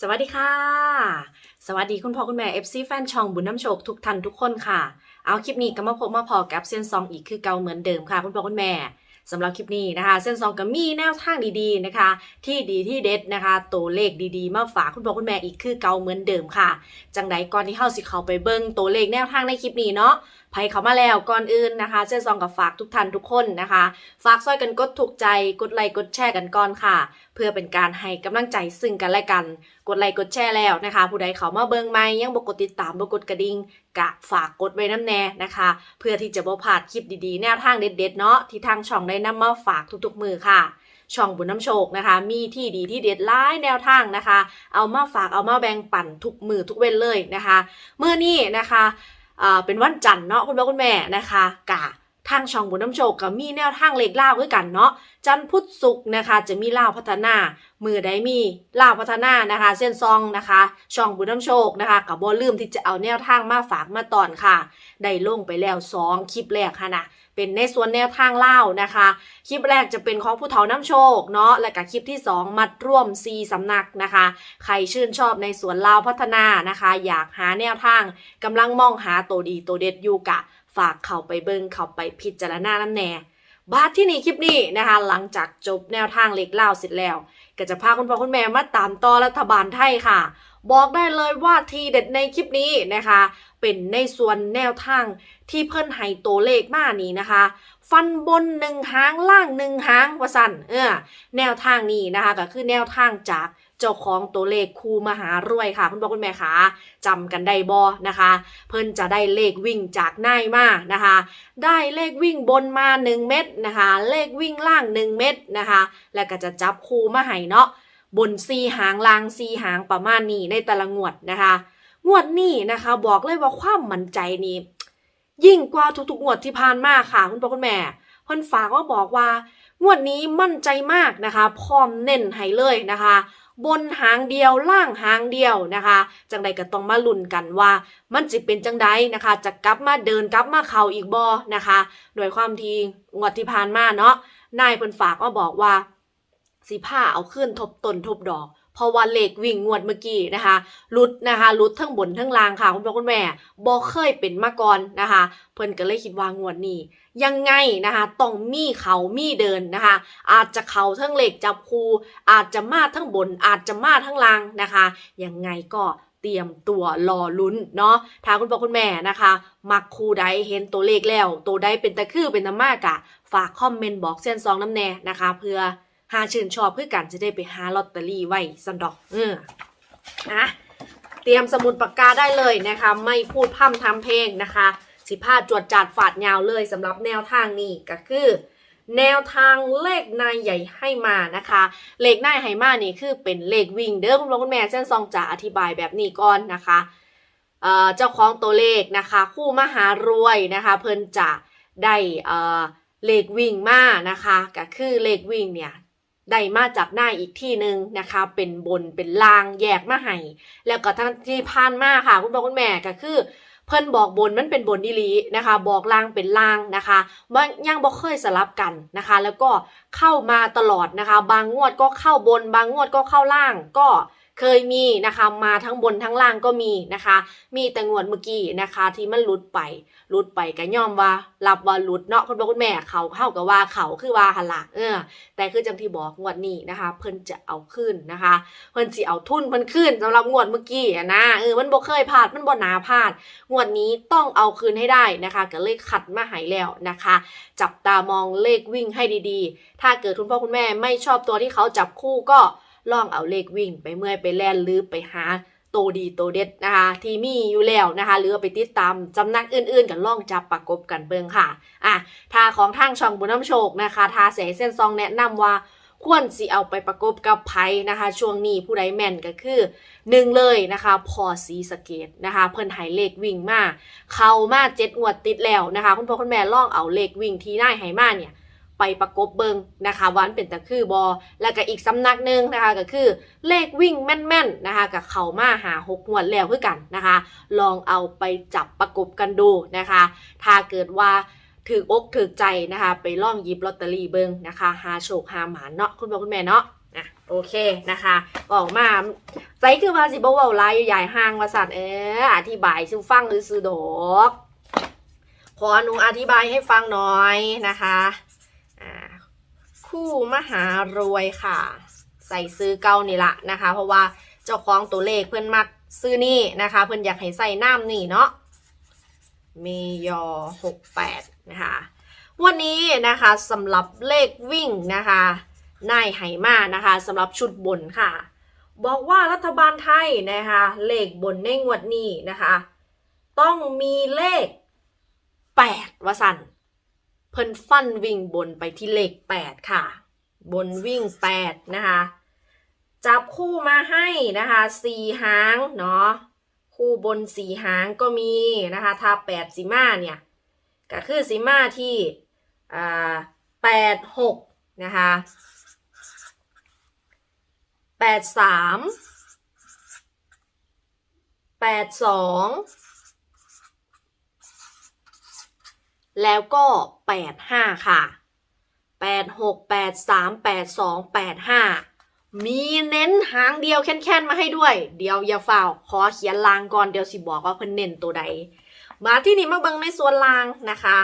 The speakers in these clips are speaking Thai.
สวัสดีค่ะ สวัสดีคุณพ่อคุณแม่ FC แฟนช่องบุญน้ำโชคทุกท่านทุกคนค่ะ เอาคลิปนี้ก็มาพบมาพอกับเส้นซองอีกคือเก่าเหมือนเดิมค่ะ คุณพ่อคุณแม่สำหรับคลิปนี้นะคะ เส้นซองก็มีแนวทางดีๆนะคะ ที่ดีที่เด็ดนะคะตัวเลขดีๆ มาฝากคุณพ่อคุณแม่อีกคือเก่าเหมือนเดิมค่ะ จังใดก่อนที่เข้าสิเข้าไปเบิ่งตัวเลขแนวทางในคลิปนี้เนาะ ไผเขามาแล้วก่อนอื่นนะคะเส้นซองกับฝากทุกท่านทุกคนนะคะ ฝากซอยกันกดถูกใจกดไลค์กดแชร์กันก่อนค่ะ เพื่อเป็นการให้กำลังใจซึ่งกันและกัน กดไลค์กดแชร์แล้วนะคะ ผู้ใดเขามาเบิ่งใหม่ยังบกดติดตามบกดกระดิ่งกะฝากกดไว้น้ำแน่นะคะ เพื่อที่จะบ่พลาดคลิปดีๆ แนวทางเด็ดๆเนาะที่ทางช่องได้นำมาฝากทุกๆมือค่ะช่องบุญน้ำโชคนะคะ มีที่ดีที่เด็ดหลายแนวทางนะคะ เอามาฝากเอามาแบ่งปันทุกมือทุกเว้นเลยนะคะเมื่อนี้นะคะ เป็นวันจันทร์เนาะคุณพ่อคุณแม่นะคะกะทางช่องบุญน้ำโชคก็มีแนวทางเลขล่าวด้วยกันเนาะจันพุทธศุกร์นะคะ จะมีล่าพัฒนามือใดมีล่าพัฒนานะคะ เส้นซองนะคะ ช่องบุญน้ำโชคนะคะกับบอลืมที่จะเอาแนวทางมาฝากมาตอนค่ะ ได้ลงไปแล้วสองคลิปแรกค่ะนะ เป็นในส่วนแนวทางเล่านะคะ คลิปแรกจะเป็นของผู้เฒ่าน้ำโชคเนาะและกับคลิปที่ 2 มัดร่วม4สำนักนะคะ ใครชื่นชอบในสวนเล่าพัฒนานะคะ อยากหาแนวทางกำลังมองหาตัวดีตัวเด็ดอยู่กะ ฝากเข้าไปเบิงเข้าไปพิจารณาน้ำแน่บาทที่นี่คลิปนี้นะคะ หลังจากจบแนวทางเล็กเล่าเสร็จแล้ว ก็จะพาคุณพ่อคุณแม่มาตามต่อรัฐบาลไทยค่ะ บอกได้เลยว่าทีเด็ดในคลิปนี้นะคะ เป็นในส่วนแนวทางที่เพิ่นให้ตัวเลขมานี้นะคะ ฟันบนหนึ่งหางล่างหนึ่งหางวสันเออแนวทางนี้นะคะก็คือแนวทางจากเจ้าของตัวเลขครูมหารวยค่ะ คุณพ่อคุณแม่คะจำกันได้บอนะคะ เพิ่นจะได้เลขวิ่งจากนายมานะคะ ได้เลขวิ่งบนมา 1 เม็ดนะคะ เลขวิ่งล่าง 1 เม็ดนะคะ แล้วก็จะจับคูมาให้เนาะ บนซีหางล่างซีหางประมาณนี้ในแต่ละงวดนะคะ งวดนี้นะคะ บอกเลยว่าความมั่นใจนี้ยิ่งกว่าทุกๆงวดที่ผ่านมาค่ะคุณพ่อคุณแม่เพิ่นฝากว่าบอกว่างวดนี้มั่นใจมากนะคะ พร้อมเน้นให้เลยนะคะ บนหางเดียวล่างหางเดียวนะคะ จังใดก็ต้องมาลุ้นกันว่า มันจะเป็นจังใดนะคะ จะกลับมาเดินกลับมาเข่าอีกบอนะคะ โดยความที่งวดที่ผ่านมาเนาะนายเพิ่นฝากมาบอกว่า สิผ้าเอาขึ้นทบต้นทบดอกเพราะว่าเลขวิ่งงวดเมื่อกี้นะคะรุดนะคะรุดทั้งบนทั้งล่างค่ะคุณพ่อคุณแม่บ่เคยเป็นมาก่อนนะคะ เพิ่นก็เลยคิดว่างวดนี้ ยังไงนะคะต้องมีเขามีเดินนะคะ อาจจะเขาทั้งเหล็กจับคูอาจจะมาทั้งบน อาจจะมาทั้งล่างนะคะยังไงก็เตรียมตัวรอลุ้นเนาะถ้าคุณพ่อคุณแม่นะคะ มักคูใดเห็นตัวเลขแล้ว ตัวใดเป็นตะคือเป็นตะมากอะฝากคอมเมนต์บอกเส้นซองน้ำแน่นะคะ เพื่อ หาชื่นชอบเพื่อกันจะได้ไปหาลอตเตอรี่ไว้สันดอกเออนะเตรียมสมุดปากกาได้เลยนะคะ ไม่พูดพร่ำทำเพลงนะคะ สิพาจวดจัดฝาดยาวเลยสำหรับแนวทางนี้ก็คือแนวทางเลขนายใหญ่ให้มานะคะ เลขนายให้มานี่คือเป็นเลขวิ่งเด้อคุณพ่อคุณแม่เส้นซองจะอธิบายแบบนี้ก่อนนะคะเอ่อเจ้าของตัวเลขนะคะ คู่มหารวยนะคะ เพิ่นจะได้เอ่อเลขวิ่งมานะคะก็คือเลขวิ่งเนี่ย ได้มาจากหน้าอีกที่หนึ่งนะคะ เป็นบนเป็นล่างแยกมาให้แล้วก็ทั้งที่ผ่านมาค่ะคุณพ่อคุณแม่ก็คือ เพิ่นบอกบนมันเป็นบนดีลีนะคะ บอกล่างเป็นล่างนะคะว่ายังบ่เคยสลับกันนะคะ แล้วก็เข้ามาตลอดนะคะ บางงวดก็เข้าบน บางงวดก็เข้าล่างก็ เคยมีนะคะมาทั้งบนทั้งล่างก็มีนะคะ มีแต่งวดเมื่อกี้นะคะ ที่มันหลุดไปหลุดไปก็ย่อมว่ารับว่าหลุดเนาะคุณพ่อคุณแม่เขาเข้ากับว่าเขาคือว่าหันละเออ แต่คือจังที่บอกงวดนี้นะคะ เพิ่นจะเอาขึ้นนะคะ เพิ่นสิเอาทุนเพิ่นขึ้นสำหรับงวดเมื่อกี้นะเออมันบ่เคยพลาดมันบ่หนาพลาดงวดนี้ต้องเอาคืนให้ได้นะคะก็เลขขัดมาหายแล้วนะคะ จับตามองเลขวิ่งให้ดีๆ ถ้าเกิดคุณพ่อคุณแม่ไม่ชอบตัวที่เขาจับคู่ก็ ลองเอาเลขวิ่งไปเมื่อยไปแล่นหรือไปหาโตดีโตเด็ดนะคะที่มีอยู่แล้วนะคะหรือไปติดตามจำนักอื่นๆ กันล่องจับประกบกันเบิงค่ะอะทาของทางช่องบุญน้ำโชคนะคะทาเสเส้นซองแนะนำว่าควรสิเอาไปประกบกับไพ่นะคะ ช่วงนี้ผู้ใดแม่นก็คือหนึ่งเลยนะคะพอสีสเกตนะคะ เพิ่นหายเลขวิ่งมา เข้ามาเจ็ดงวดติดแล้วนะคะ คุณพ่อคุณแม่ล่องเอาเลขวิ่งที่นายมาเนี่ย ไปประกบเบิงนะคะวาอันเป็นตะคือบอแล้วก็อีกสำนักหนึ่งนะคะก็คือเลขวิ่งแม่นๆนะคะกับเขามาหาหกงวดแล้วเพื่อกันนะคะ ลองเอาไปจับประกบกันดูนะคะ ถ้าเกิดว่าถืออกถือใจนะคะ ไปล่องหยิบลอตเตอรี่เบิงนะคะหาโชคหาหมานเนาะคุณพ่อคุณแม่เนาะอะโอเคนะคะออกมาใจคือว่าสิบ่เว้าหลายใหญ่ห่างว่าสั่นเอออธิบายสู่ฟังหรือซื้อดอกขอหนูอธิบายให้ฟังหน่อยนะคะ คู่มหารวยค่ะ ใส่ซื้อเก่านี่ละนะคะ เพราะว่าเจ้าของตัวเลขเพื่อนมักซื้อนี่นะคะ เพื่อนอยากให้ใส่น้ำนี่เนาะเมยอหกแปดนะคะวันนี้นะคะสำหรับเลขวิ่งนะคะนายไหมานะคะสำหรับชุดบนค่ะ บอกว่ารัฐบาลไทยนะคะเลขบนในงวดนี้นะคะ ต้องมีเลข8วสัน เพิ่นฟันวิ่งบนไปที่เลข8ค่ะ บนวิ่ง8นะคะ จับคู่มาให้นะคะสี่หางเนาะคู่บนสี่หางก็มีนะคะถ้า8สีมาเนี่ยก็คือสีมาที่อ่าแปดหกนะคะแปดสามแปดสอง แล้วก็แปดห้าค่ะแปดหกแปดสามแปดสองแปดห้ามีเน้นหางเดียวแค่นๆ มาให้ด้วย เดี๋ยวอย่าฝ่าขอเขียนลางก่อน เดี๋ยวสิบอกว่าเพิ่นเน้นตัวใด มาที่นี่มาเบิ่งในส่วนลางนะคะ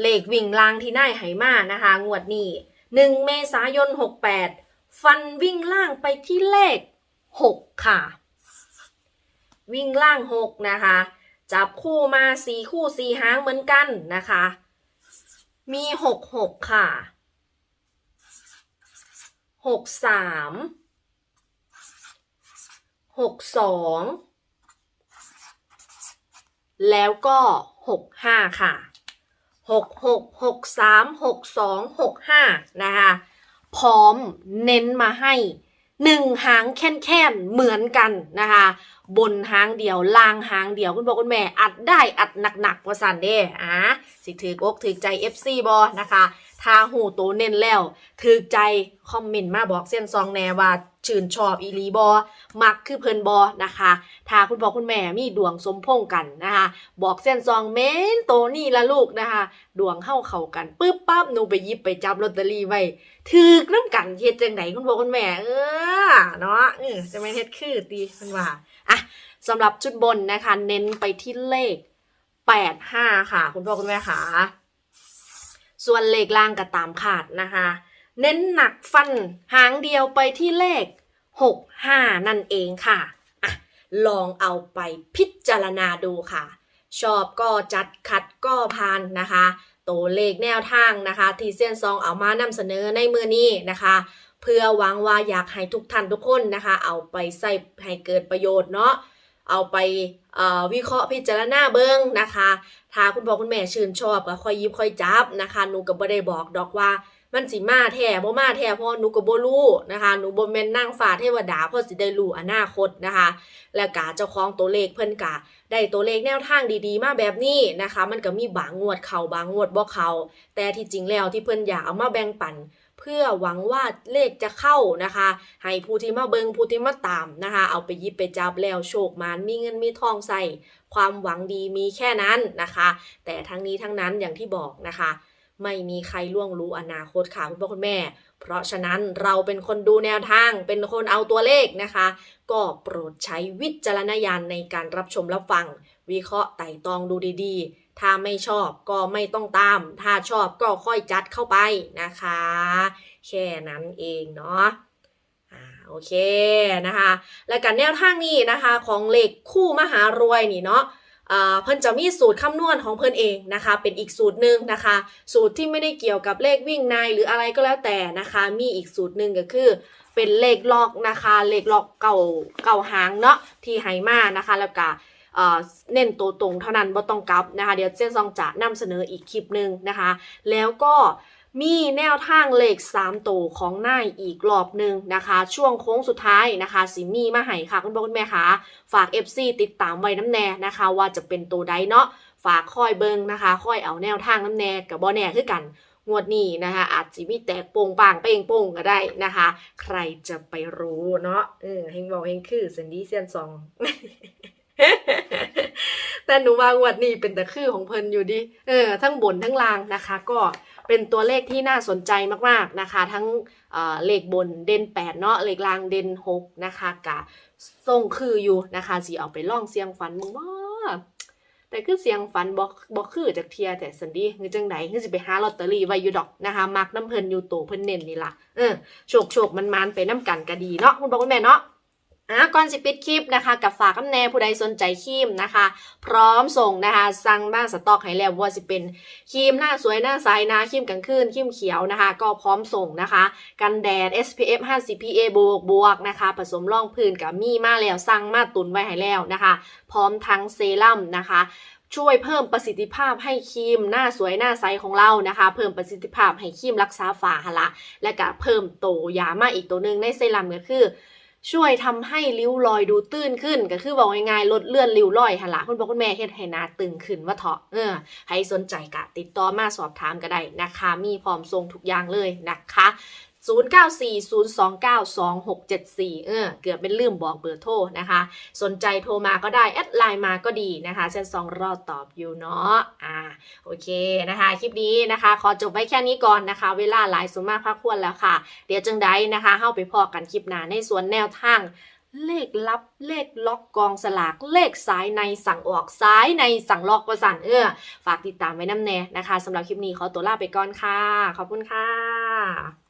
เลขวิ่งลางที่นายไหมานะคะ งวดนี้หนึ่งเมษายน 68 ฟันวิ่งล่างไปที่เลข 6 ค่ะ วิ่งล่าง 6 นะคะ จับคู่มา4คู่4หางเหมือนกันนะคะ มี6 6ค่ะ6 3 6 2แล้วก็หกห้าค่ะหกหกหกสามหกสองหกห้านะคะพร้อมเน้นมาให้หนึ่งหางแค่นๆเหมือนกันนะคะบนหางเดียวล่างหางเดียวคุณบอคุณแม่ อัดได้อัดหนักๆว่าสันเด้อะสิถือกอกถือใจ FC บอนะคะถ้าหูโตเน้นแล้วถือใจคอมเมนต์มาบอกเส้นซองแนว่าชื่นชอบอีลีบอมักคือเพลินบอนะคะถ้าคุณพ่อคุณแม่มีดวงสมพงกันนะคะ บอกเส้นซองเม้นโตนี่ละลูกนะคะ ดวงเข้าเข้ากันปึ๊บปั๊บหนูไปยิบไปจับลอตเตอรี่ไว้ถือกน้ำกันเฮ็ดจังไดคุณพ่อคุณแม่เออเนาะเออจะไม่เฮ็ดคือตีมันว่าอะสำหรับชุดบนนะคะ เน้นไปที่เลข 85 ค่ะ คุณพ่อคุณแม่ค่ะส่วนเลขล่างก็ตามขาดนะคะ เน้นหนักฟันหางเดียวไปที่เลข 65 นั่นเองค่ะอะ ลองเอาไปพิจารณาดูค่ะ ชอบก็จัดขัดก็พานนะคะ ตัวเลขแนวทางนะคะ ที่เซียนซองเอามานำเสนอในมือนี้นะคะ เพื่อหวังว่าอยากให้ทุกท่านทุกคนนะคะ เอาไปใส่ให้เกิดประโยชน์เนาะเอาไปวิเคราะห์พิจารณาเบิ้งนะคะ ถ้าคุณพ่อคุณแม่ชื่นชอบก็ค่อยยิบค่อยจับนะคะหนูก็บ่ได้บอกดอกว่า มันสิมาแท้บ่มาแท้เพราะหนูก็บ่รู้นะคะหนูบ่แม่นนางฟ้าเทวดาเพราะสิได้รู้อนาคตนะคะ แล้วกาเจ้าของตัวเลขเพิ่นกะได้ตัวเลขแนวทางดีๆ มาแบบนี้นะคะ มันก็มีบางงวดเขาบางงวดบ่เขาแต่ที่จริงแล้วที่เพิ่นอยากเอามาแบ่งปันเพื่อหวังว่าเลขจะเข้านะคะ ให้ผู้ที่มาเบิงผู้ที่มาตามนะคะ เอาไปยิบไปจับแล้วโชคมานมีเงินมีทองใส่ ความหวังดีมีแค่นั้นนะคะ แต่ทั้งนี้ทั้งนั้นอย่างที่บอกนะคะ ไม่มีใครล่วงรู้อนาคตค่ะคุณพ่อคุณแม่ เพราะฉะนั้นเราเป็นคนดูแนวทาง เป็นคนเอาตัวเลขนะคะ ก็โปรดใช้วิจารณญาณในการรับชมรับฟัง วิเคราะห์ไต่ตองดูดีๆ ถ้าไม่ชอบก็ไม่ต้องตาม ถ้าชอบก็ค่อยจัดเข้าไปนะคะ แค่นั้นเองเนาะอ่าโอเคนะคะ และการแนวทางนี้นะคะ ของเลขคู่มหารวยนี่เนาะ เพิ่นจะมีสูตรคำนวณของเพิ่นเองนะคะ เป็นอีกสูตรหนึ่งนะคะ สูตรที่ไม่ได้เกี่ยวกับเลขวิ่งในหรืออะไรก็แล้วแต่นะคะ มีอีกสูตรหนึ่งก็คือ เป็นเลขล็อกนะคะ เลขล็อกเก่าเก่าหางเนาะที่ไฮมานะคะ แล้วก็เอ่อเน้นตัวตรงเท่านั้นบ่ต้องกลับนะคะ เดี๋ยวเจนซองจะนำเสนออีกคลิปหนึ่งนะคะ แล้วก็ มีแนวทางเลข3ตัวของนายอีกรอบหนึ่งนะคะ ช่วงโค้งสุดท้ายนะคะสิมีมาให้ค่ะคุณพ่อคุณแม่คะฝาก FC ติดตามไว้น้ำแน่นะคะ ว่าจะเป็นตัวใดเนาะฝากคอยเบิงนะคะคอยเอาแนวทางน้ำแน่กับบอแน่คือกันงวดนี้นะคะอาจจะมีแตกโป่งปางเป้งโป่งก็ได้นะคะ ใครจะไปรู้เนาะเออเฮงบอกเฮงคือสันดี้เซียนซอง แต่หนูว่างวดนี้เป็นแต่คือของเพิ่นอยู่ดิเออ ทั้งบนทั้งล่างนะคะ ก็ เป็นตัวเลขที่น่าสนใจมากๆนะคะ ทั้งเเลขบนเด่น8เนาะเลขล่างเด่น6นะคะกะทรงคืออยู่นะคะสิเอาไปล่องเสียงฝันมึงว่าแต่คือเสียงฝันบอกบอกคือจากเทียแต่สันดีคือจังไดคือสิไปหาลอตเตอรี่ไว้อยู่ดอกนะคะมักน้ำเพลินอยู่โตเพิ่นเน้นนี่ล่ะเออโชคโชคมันมันไปน้ำกันก็ดีเนาะคุณบอกคุณแม่เนาะ อะก่อนสิปิดคลิปนะคะกับฝากคำแน่ผู้ใดสนใจครีมนะคะ พร้อมส่งนะคะสั่งมาสต็อกให้แล้วว่าสิเป็นครีมหน้าสวยหน้าใสนะครีมกลางคืนครีมเขียวนะคะ ก็พร้อมส่งนะคะ กันแดด SPF 50 PA บวกบวกนะคะ ผสมรองพื้นกับมีมาแล้วสั่งมาตุนไว้ให้แล้วนะคะ พร้อมทั้งเซรั่มนะคะช่วยเพิ่มประสิทธิภาพให้ครีมหน้าสวยหน้าใสของเรานะคะ เพิ่มประสิทธิภาพให้ครีมรักษาฝ้าหละ และก็เพิ่มโตยามาอีกตัวหนึ่งในเซรั่มก็คือ ช่วยทำให้ริ้วรอยดูตื้นขึ้น ก็คือบอกง่ายๆลดเลื่อนริ้วรอยหันละคุณพ่อคุณแม่เฮ็ดให้หนาตึงขึ้นว่าเถาะเออให้สนใจกะติดต่อมาสอบถามก็ได้นะคะ มีพร้อมทรงทุกอย่างเลยนะคะ 0940292674เออเกือบเป็นลืมบอกเบอร์โทรนะคะ สนใจโทรมาก็ได้ แอดไลน์มาก็ดีนะคะเซนซองรอตอบอยู่เนาะอ่าโอเคนะคะ คลิปนี้นะคะ ขอจบไว้แค่นี้ก่อนนะคะ เวลาหลายสมมากพักควรแล้วค่ะ เดี๋ยวจังได้นะคะเข้าไปพอกันคลิปหน้าในส่วนแนวทางเลขลับเลขล็อกกองสลากเลขสายในสั่งออกซ้ายในสั่งล็อกประสันเออฝากติดตามไว้น้ำแน่นะคะสำหรับคลิปนี้ขอตัวลาไปก่อนค่ะ ขอบคุณค่ะ